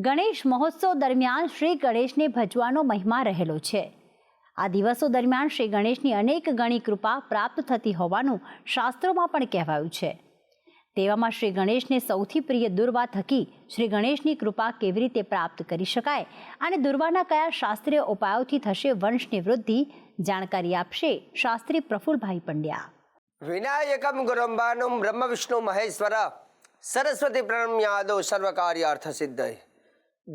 ગણેશ મહોત્સવ દરમિયાન શ્રી ગણેશને ભજવાનો મહિમા રહેલો છે. આ દિવસો દરમિયાન શ્રી ગણેશની અનેક ગણી કૃપા પ્રાપ્ત થતી હોવાનું શાસ્ત્રોમાં પણ કહેવાયું છે. તેવામાં શ્રી ગણેશને સૌથી પ્રિય દુર્વા થકી શ્રી ગણેશની કૃપા કેવી રીતે પ્રાપ્ત કરી શકાય અને દુર્વાના કયા શાસ્ત્રીય ઉપાયોથી થશે વંશની વૃદ્ધિ જાણકારી આપશે શાસ્ત્રી પ્રફુલભાઈ પંડ્યા. વિનાયકમ ગુરંબાનુમ બ્રહ્મ વિષ્ણુ મહેશ્વર. સરસ્વતી પ્રણમ્યાદો સર્વકાર્યાર્થ સિદ્ધય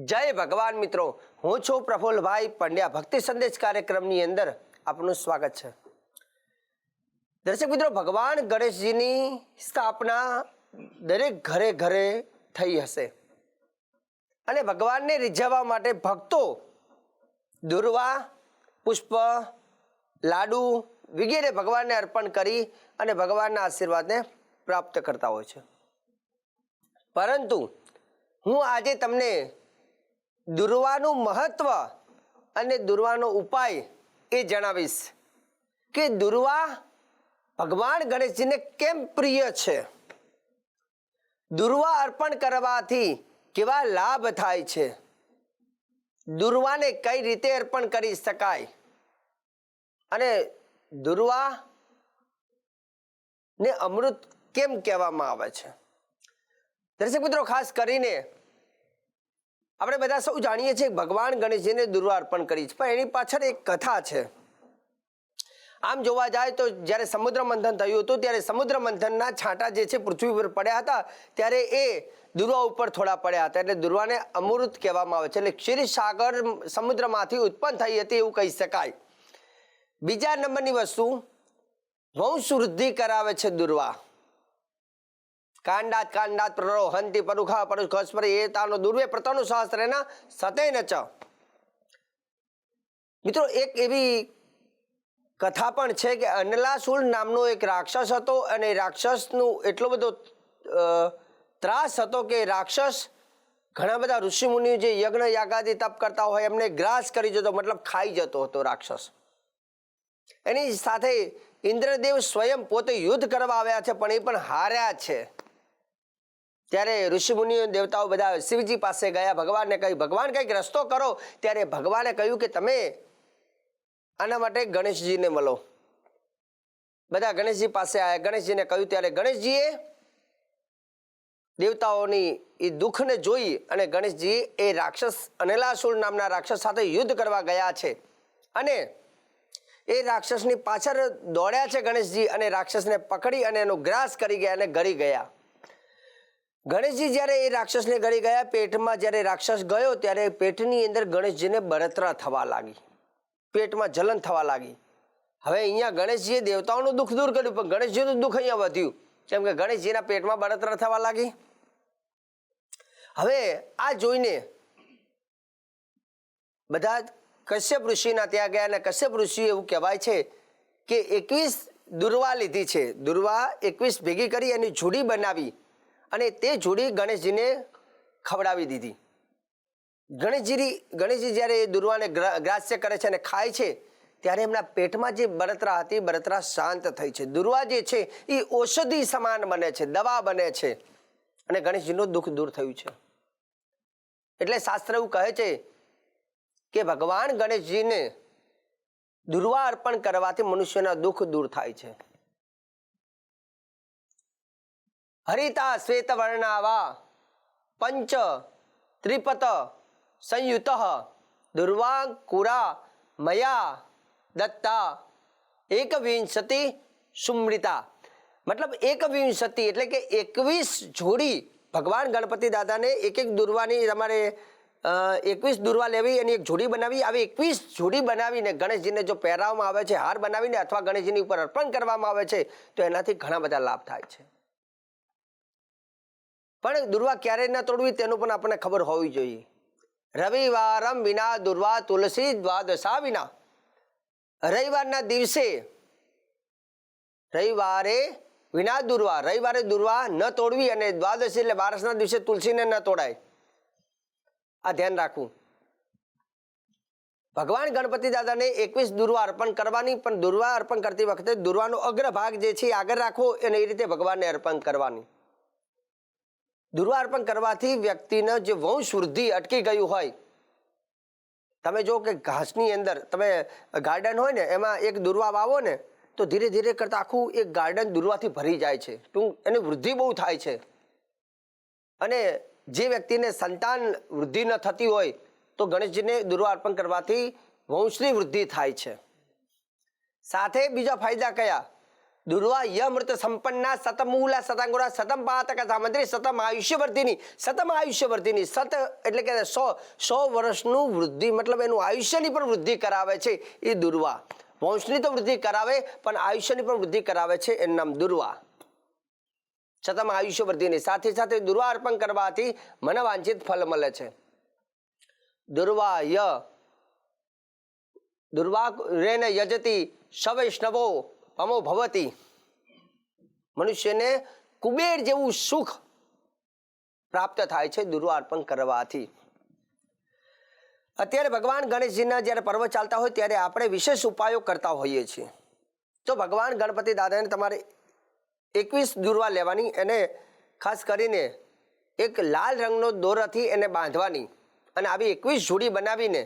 જય ભગવાન મિત્રો. હું છું પ્રફુલ્લભાઈ પંડ્યા. ભક્તિ સંદેશ કાર્યક્રમની અંદર આપનું સ્વાગત છે. દર્શક મિત્રો, ભગવાન ગણેશજીની સ્થાપના દરેક ઘરે ઘરે થઈ હશે. અને ભગવાનને રીઝવવા માટે ભક્તો દુર્વા, પુષ્પ, લાડુ વગેરે ભગવાનને અર્પણ કરી અને ભગવાનના આશીર્વાદને પ્રાપ્ત કરતા હોય છે. પરંતુ હું આજે તમને દુર્વાનું મહત્વ અને દુર્વાનો ઉપાય એ જણાવીશ કે દુર્વા ભગવાન ગણેશજીને કેમ પ્રિય છે? દુર્વા અર્પણ કરવાથી કેવા લાભ થાય છે? દુર્વાને કઈ રીતે અર્પણ કરી શકાય? અને દુર્વા ને અમૃત કેમ કહેવામાં આવે છે? દર્શક મિત્રો, ખાસ કરીને આપણે બધા સૌ જાણીએ છીએ ભગવાન ગણેશજીને દુર્વા અર્પણ કરી છે, પણ એની પાછળ એક કથા છે. આમ જોવા જાય તો જ્યારે સમુદ્ર મંથન થયું હતું, ત્યારે સમુદ્ર મંથનના છાંટા જે છે પૃથ્વી પર પડ્યા હતા, ત્યારે એ દુર્વા ઉપર થોડા પડ્યા હતા. એટલે દુર્વાને અમૃત કહેવામાં આવે છે. એટલે ક્ષીરસાગર સમુદ્રમાંથી ઉત્પન્ન થઈ હતી એવું કહી શકાય. બીજા નંબરની વસ્તુ વંશવૃદ્ધિ કરાવે છે દુર્વા. કાંડાત પ્રરો, હંતિ પરુખા પરુખસ્પર એ તાનો દુર્વે પ્રતાનું શાસ્ત્ર એના સતે ન ચ. મિત્રો, એક એવી કથા પણ છે કે અનલાસુર નામનો એક રાક્ષસ હતો અને રાક્ષસનું એટલો બધો ત્રાસ હતો કે રાક્ષસ ઘણા બધા ઋષિમુનિઓ જે યજ્ઞ યાગાદી તપ કરતા હોય, એમને ગ્રાસ કરી જતો, મતલબ ખાઈ જતો હતો રાક્ષસ. એની સાથે ઇન્દ્રદેવ સ્વયં પોતે યુદ્ધ કરવા આવ્યા છે, પણ એ પણ હાર્યા છે. ત્યારે ઋષિમુનિઓ દેવતાઓ બધા શિવજી પાસે ગયા. ભગવાનને કહ્યું, ભગવાન, કંઈક રસ્તો કરો. ત્યારે ભગવાને કહ્યું કે, તમે આના માટે ગણેશજીને મળો. બધા ગણેશજી પાસે આવ્યા ગણેશજીને કહ્યું, ત્યારે ગણેશજીએ દેવતાઓની એ દુઃખને જોઈ અને ગણેશજી એ રાક્ષસ અનેલાસુર નામના રાક્ષસ સાથે યુદ્ધ કરવા ગયા છે. અને એ રાક્ષસની પાછળ દોડ્યા છે ગણેશજી અને રાક્ષસને પકડી અને એનો ગ્રાસ કરી ગયા અને ગળી ગયા. ગણેશજી જ્યારે એ રાક્ષસને ગળી ગયા, પેટમાં જ્યારે રાક્ષસ ગયો ત્યારે પેટની અંદર ગણેશજીને બળતરા થવા લાગી. પેટમાં જલન થવા લાગી. હવે અહીંયા ગણેશજીએ દેવતાઓનું દુઃખ દૂર કર્યું, પણ ગણેશજીનું દુઃખ અહીંયા વધ્યું. કેમ કે ગણેશજીના પેટમાં બળતરા થવા લાગી. હવે આ જોઈને બધા કશ્યપ ઋષિના ત્યાં ગયા અને કશ્યપ ઋષિ એવું કહેવાય છે કે એકવીસ દુર્વા લીધી છે. દુર્વા એકવીસ ભેગી કરી એની જોડી બનાવી. અને તે જોડી ગણેશજીને ખવડાવી દીધી. ગણેશજી ગણેશજી જ્યારે એ દુર્વાને ગ્રાસ્ય કરે છે અને ખાય છે, ત્યારે એમના પેટમાં જે બળતરા હતી બળતરા શાંત થઈ છે. દુર્વા જે છે, એ ઔષધિ સમાન બને છે, દવા બને છે. અને ગણેશજીનું દુઃખ દૂર થયું છે. એટલે શાસ્ત્ર એવું કહે છે કે ભગવાન ગણેશજીને દુર્વા અર્પણ કરવાથી મનુષ્યના દુઃખ દૂર થાય છે. હરિતા શ્વેત વર્ણાવા, પંચ ત્રિપત સંયુત, દુર્વાંકુરા મયા દત્તા, એકવિંશતિ સુમૃતા મતલબ એકવિંશતિ એટલે કે એકવીસ જોડી ભગવાન ગણપતિ દાદાને એક એક દુર્વાની તમારે એકવીસ દુર્વા લેવી એની એક જોડી બનાવી. આવી એકવીસ જોડી બનાવીને ગણેશજીને જો પહેરાવવામાં આવે છે, હાર બનાવીને અથવા ગણેશજીની ઉપર અર્પણ કરવામાં આવે છે, તો એનાથી ઘણા બધા લાભ થાય છે. પણ દુર્વા ક્યારે ન તોડવી તેનું પણ આપણને ખબર હોવી જોઈએ. રવિવારમ વિના દુર્વા તુલસી દ્વાદશા વિના. રવિવારના દિવસે રવિવારે વિના દુર્વા, રવિવારે દુર્વા ન તોડવી અને દ્વાદશી એટલે બારસના દિવસે તુલસીને ન તોડાય. આ ધ્યાન રાખવું. ભગવાન ગણપતિ દાદાને એકવીસ દુર્વા અર્પણ કરવાની, પણ દુર્વા અર્પણ કરતી વખતે દુર્વાનો અગ્રભાગ જે છે આગળ રાખવો અને એ રીતે ભગવાનને અર્પણ કરવાની. દુર્વા અર્પણ કરવાથી વ્યક્તિને જે વંશ વૃદ્ધિ અટકી ગયું હોય, તમે જો કે ઘાસની અંદર, તમે ગાર્ડન હોય ને, એમાં એક દુર્વા વાવો ને, તો ધીરે ધીરે કરતાં આખું એક ગાર્ડન દુર્વાથી ભરી જાય છે. ટૂંક, એની વૃદ્ધિ બહુ થાય છે. અને જે વ્યક્તિને સંતાન વૃદ્ધિ ન થતી હોય, તો ગણેશજીને દુર્વા અર્પણ કરવાથી વંશની વૃદ્ધિ થાય છે. સાથે બીજા ફાયદા કયા? દુર્વા યમૃત સંપન્ના સતમૂલા સતંગુરા સતમ પાતક, સામંત્રી, સતમ આયુષ્યવર્ધિની સતમ આયુષ્યવર્ધિની, સત એટલે કે સો સો વર્ષનું વૃદ્ધિ, મતલબ એનું આયુષ્યની પણ વૃદ્ધિ કરાવે છે એ દુર્વા. વંશની તો વૃદ્ધિ કરાવે, પણ આયુષ્યની પણ વૃદ્ધિ કરાવે છે એનું નામ દુર્વા. સતમ આયુષ્યવર્ધિની, સાથે સાથે દુર્વા અર્પણ કરવાથી મનવાંછિત ફલ મળે છે. દુર્વા ય, દુર્વા રેને યજતી સવૈષ્ણવો અમો ભવતી. મનુષ્યને કુબેર જેવું સુખ પ્રાપ્ત થાય છે દુર્વા અર્પણ કરવાથી. અત્યારે ભગવાન ગણેશજીના જ્યારે પર્વ ચાલતા હોય ત્યારે આપણે વિશેષ ઉપાયો કરતા હોઈએ છીએ. તો ભગવાન ગણપતિ દાદાને તમારે એકવીસ દુર્વા લેવાની એને ખાસ કરીને એક લાલ રંગનો દોરાથી એને બાંધવાની અને આવી એકવીસ જોડી બનાવીને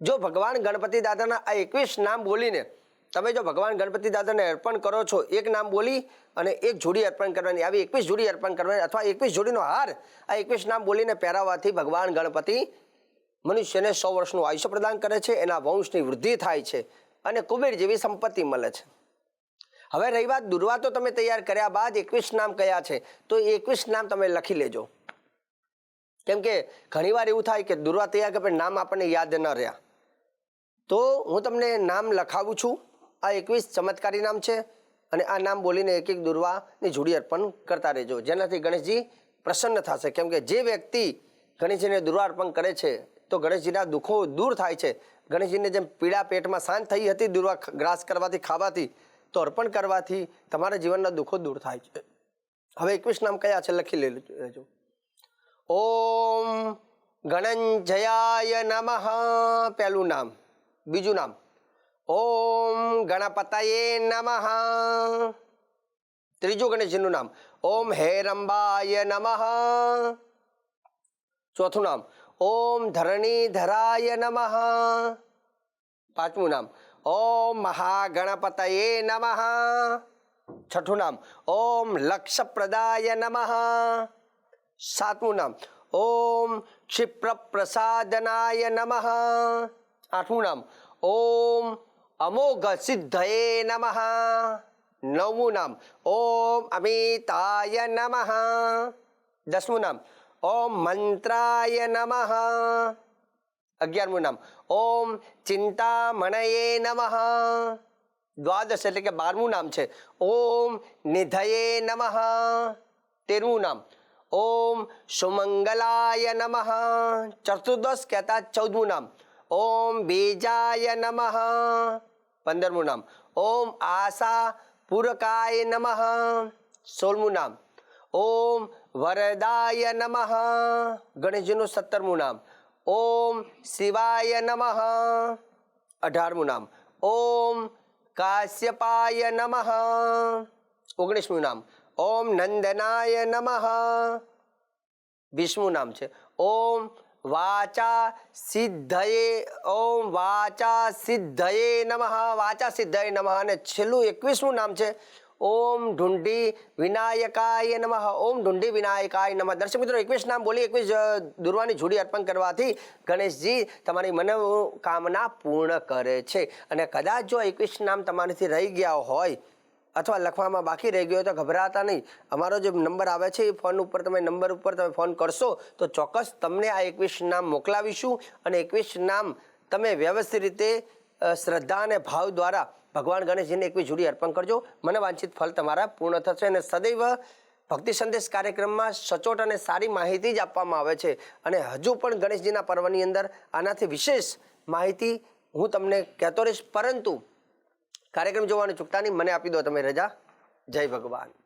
જો ભગવાન ગણપતિ દાદાના આ એકવીસ નામ બોલીને તમે જો ભગવાન ગણપતિ દાદાને અર્પણ કરો છો, એક નામ બોલી અને એક જોડી અર્પણ કરવાની, આવી એકવીસ જોડી અર્પણ કરવાની અથવા એકવીસ જોડીનો હાર, આ એકવીસ નામ બોલીને પહેરાવવાથી ભગવાન ગણપતિ મનુષ્યને સો વર્ષનું આયુષ્ય પ્રદાન કરે છે, એના વંશની વૃદ્ધિ થાય છે અને કુબેર જેવી સંપત્તિ મળે છે. હવે રહી વાત, દુર્વા તો તમે તૈયાર કર્યા બાદ એકવીસ નામ કયા છે, તો એકવીસ નામ તમે લખી લેજો. કેમ કે ઘણીવાર એવું થાય કે દુર્વા તૈયાર કે નામ આપણને યાદ ન રહ્યા. તો હું તમને નામ લખાવું છું. આ એકવીસ ચમત્કારી નામ છે અને આ નામ બોલીને એક એક દુર્વાની જોડી અર્પણ કરતા રહેજો. જેનાથી ગણેશજી પ્રસન્ન થશે. કેમ કે જે વ્યક્તિ ગણેશજીને દુર્વા અર્પણ કરે છે, તો ગણેશજીના દુઃખો દૂર થાય છે. ગણેશજીને જેમ પીડા પેટમાં શાંત થઈ હતી, દુર્વા ગ્રાસ કરવાથી, ખાવાથી, તો અર્પણ કરવાથી તમારા જીવનના દુઃખો દૂર થાય છે. હવે એકવીસ નામ કયા છે, લખી લેજો. ઓમ ગણંજયાય નમઃ. પહેલું નામ. બીજું નામ. ઓમ ગણપતયે નમઃ. ત્રીજું ગણેશજીનું નામ. ઓમ હેરંબાય નમઃ. ચોથું નામ. ઓમ ધરણીધરાય નમઃ. પાંચમું નામ. ઓમ મહાગણપતયે નમઃ. છઠ્ઠું નામ. ઓમ લક્ષપ્રદાય નમઃ. સાતમું નામ. ઓમ ક્ષિપ્રપ્રસાદનાય નમઃ. આઠમું નામ. ઓમ અમોઘ સિદ્ધયે નમઃ નવમું નામ ઓમ અમિતાય નમઃ દસમું નામ ઓમ મંત્રાય નમઃ અગિયારમું નામ ઓમ ચિંતામણયે નમઃ દ્વાદશ એટલે કે બારમું નામ છે। ઓમ નિધયે નમઃ તેરમું નામ। ઓમ સુમંગલાય નમઃ ચતુર્દશ કહેતા ચૌદમું નામ ઓમ બીજાય નમઃ. પંદરમું નામ. ઓમ આશા પુરકાય નમઃ. સોળમું નામ. ઓમ વરદાય નમઃ. ગણેશજીનું સત્તરમું નામ. ઓમ શિવાય નમઃ. અઢારમું નામ. ઓમ કાશ્યપાય નમઃ. ઓગણીસમું નામ. ઓમ નંદનાય નમઃ. વીસમું નામ છે. ઓમ વાચા સિદ્ધયે ઓમ વાચા સિદ્ધયે નમઃ વાચા સિદ્ધયે નમઃ અને છેલ્લું એકવીસમું નામ છે, ઓમ ઢુંડી વિનાયકાય નમઃ, ઓમ ઢુંડી વિનાયકાય નમઃ. દર્શક મિત્રો, એકવીસ નામ બોલી, એકવીસ દુર્વાની જોડી અર્પણ કરવાથી ગણેશજી તમારી મનોકામના પૂર્ણ કરે છે. અને કદાચ જો એકવીસ નામ તમારાથી રહી ગયા હોય અથવા લખવામાં બાકી રહી ગયો તો ગભરાતા નહીં. અમારો જે નંબર આવે છે એ ફોન ઉપર તમે નંબર ઉપર તમે ફોન કરશો તો ચોક્કસ તમને આ એકવીસ નામ મોકલાવીશું અને એકવીસ નામ તમે વ્યવસ્થિત રીતે શ્રદ્ધા અને ભાવ દ્વારા ભગવાન ગણેશજીને એકવીસ જોડી અર્પણ કરજો. મને વાંછિત ફળ તમારા પૂર્ણ થશે અને સદૈવ ભક્તિ સંદેશ કાર્યક્રમમાં સચોટ અને સારી માહિતી જ આપવામાં આવે છે. અને હજુ પણ ગણેશજીના પર્વની અંદર આનાથી વિશેષ માહિતી હું તમને કહેતો રહીશ. પરંતુ કાર્યક્રમ જોવાનું ચૂકતા નહીં. મને આપી દો તમે રજા. જય ભગવાન.